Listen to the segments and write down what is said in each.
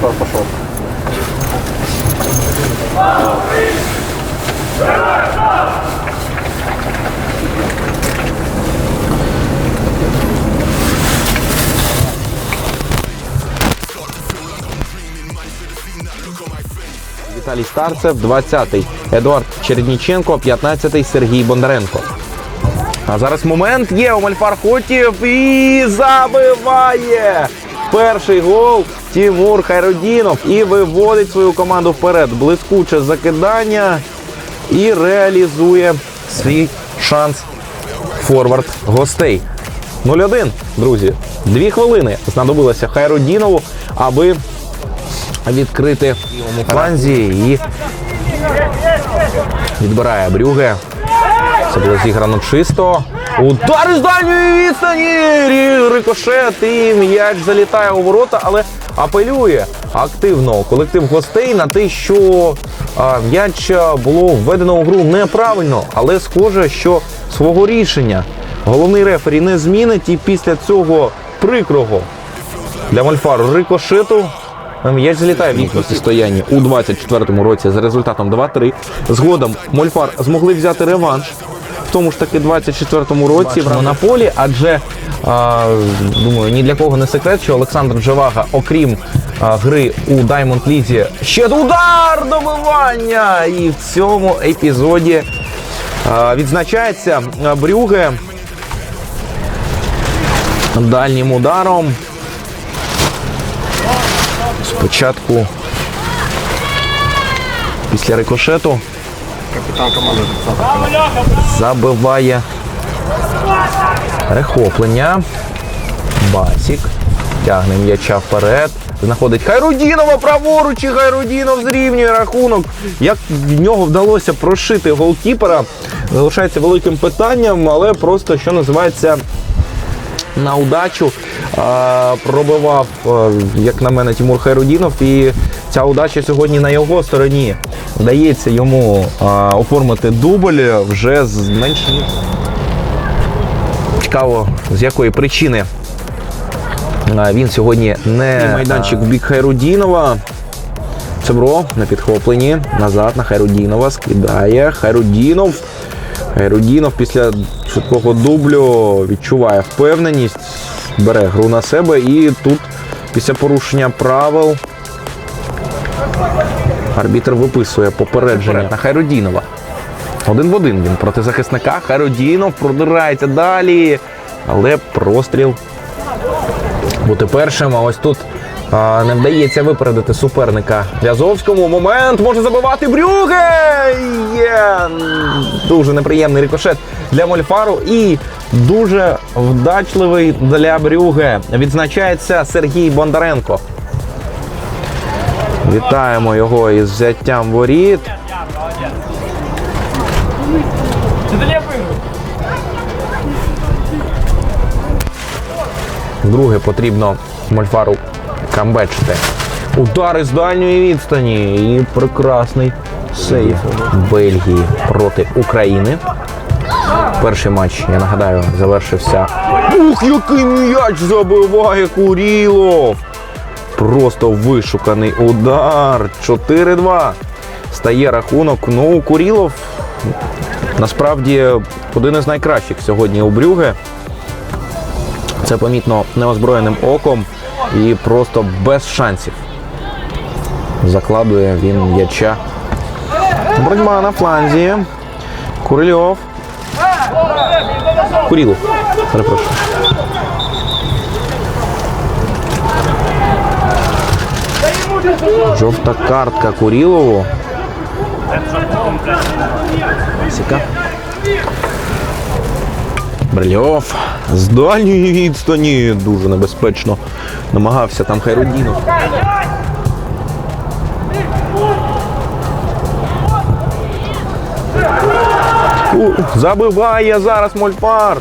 Мотор пошел. Віталій Старцев, 20-й. Едуард Чередніченко, 15-й Сергій Бондаренко. А зараз момент є у Мальфар Хотів і забиває перший гол Тимур Хайродінов і виводить свою команду вперед. Блискуче закидання і реалізує свій шанс форвард гостей. 0-1, друзі. Дві хвилини знадобилося Хайродінову, аби відкрити фланзі і відбирає Брюге. Це було зіграно чисто. Удар із дальньої відстані! Рикошет і м'яч залітає у ворота, але апелює активно колектив гостей на те, що м'яч було введено у гру неправильно, але схоже, що свого рішення головний рефері не змінить. І після цього прикрого для Мольфару рикошету. М'яч залітає в їх протистоянні у 24-му році за результатом 2-3. Згодом Мольфар змогли взяти реванш. Тому ж таки 24-му році в на полі, адже а, думаю, ні для кого не секрет, що Олександр Джавага, окрім а, гри у Даймонд Лізі, ще удар добивання! І в цьому епізоді а, відзначається Брюге дальнім ударом. Спочатку після рикошету Капитан команды записал. забиває перехоплення. Басік тягне м'яча вперед. Знаходить Хайрудінова праворуч і Хайрудінов зрівнює рахунок. Як в нього вдалося прошити голкіпера, залишається великим питанням, але просто що називається на удачу пробивав, як на мене, Тимур Хайрудінов, і ця удача сьогодні на його стороні. Вдається йому а, оформити дубль вже з менш. Цікаво, з якої причини а, він сьогодні не майданчик в бік Хайрудінова. Цебро на підхопленні. Назад на Хайрудінова скидає. Хайрудінов. Хайрудінов після швидкого дублю відчуває впевненість, бере гру на себе і тут після порушення правил арбітр виписує попередження на Хайрудінова. Один в один він проти захисника. Хайрудінов продирається далі. Але простріл бути першим. А ось тут а, не вдається випередити суперника В'язовському. Момент може забивати Брюге. Є дуже неприємний рикошет для Мольфару і дуже вдачливий для Брюге. Відзначається Сергій Бондаренко. Вітаємо його із взяттям воріт. Друге потрібно Мольфару камбечити. Удари з дальньої відстані і прекрасний сейф Бельгії проти України. Перший матч, я нагадаю, завершився. Ух, який м'яч забиває Курілов! Просто вишуканий удар. 4-2. Стає рахунок. Ну, Курілов насправді один із найкращих сьогодні у Брюге. Це помітно неозброєним оком і просто без шансів. Закладує він м'яча. Боротьба на фланзі. Курильов. Курілов. Перепрошую. Жовта картка Курілову. Сіка. Брильов з дальньої відстані дуже небезпечно намагався там Хайрудінов. Забиває зараз Мольфар.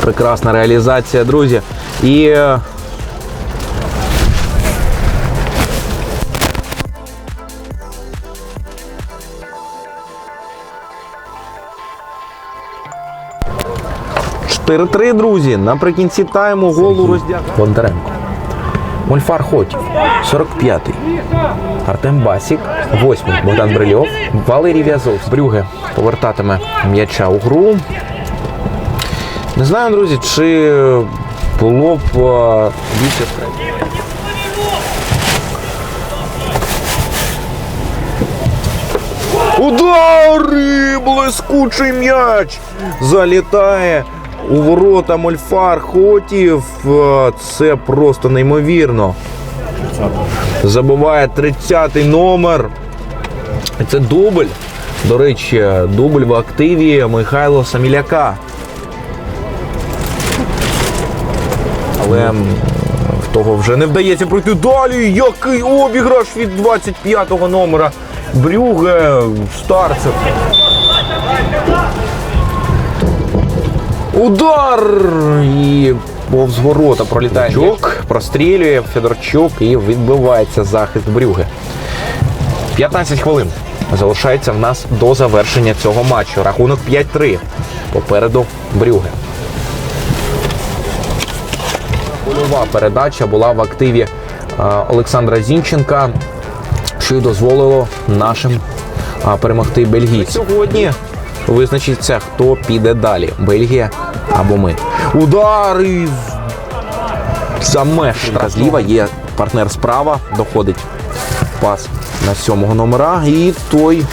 Прекрасна реалізація, друзі. І е, Чотири-три, друзі. Наприкінці тайму голу роздяг. Бондаренко. Мольфар Хотів, 45-й. Артем Басік, 8-й. Богдан Брильов, Валерій В'язов. Брюге повертатиме м'яча у гру. Не знаю, друзі, чи було б більше. Удари! Блискучий м'яч! Залітає у ворота Мольфар Хотів. Е, Це просто неймовірно. Забуває 30-й номер. Це дубль. До речі, дубль в активі Михайло Саміляка. Але в того вже не вдається пройти далі. Який обіграш від 25-го номера. Брюге Старцев. Удар! І повз ворота пролітає. Чук, прострілює Федорчук і відбивається захист Брюге. 15 хвилин залишається в нас до завершення цього матчу. Рахунок 5-3. Попереду Брюге. Польова передача була в активі е, Олександра Зінченка, що й дозволило нашим перемогти бельгійців. Сьогодні визначиться, хто піде далі: Бельгія або ми. Удар із за меж. Зліва є партнер справа, доходить пас на сьомого номера, і той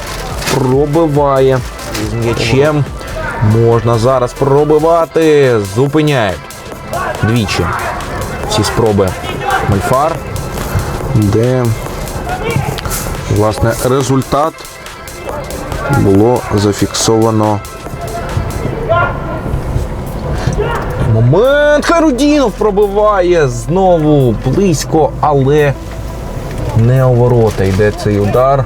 пробиває з м'ячем. Можна зараз пробивати. Зупиняють двічі ці спроби Мольфар, де власне результат було зафіксовано. Момент Харудінов пробиває знову близько, але не у ворота йде цей удар.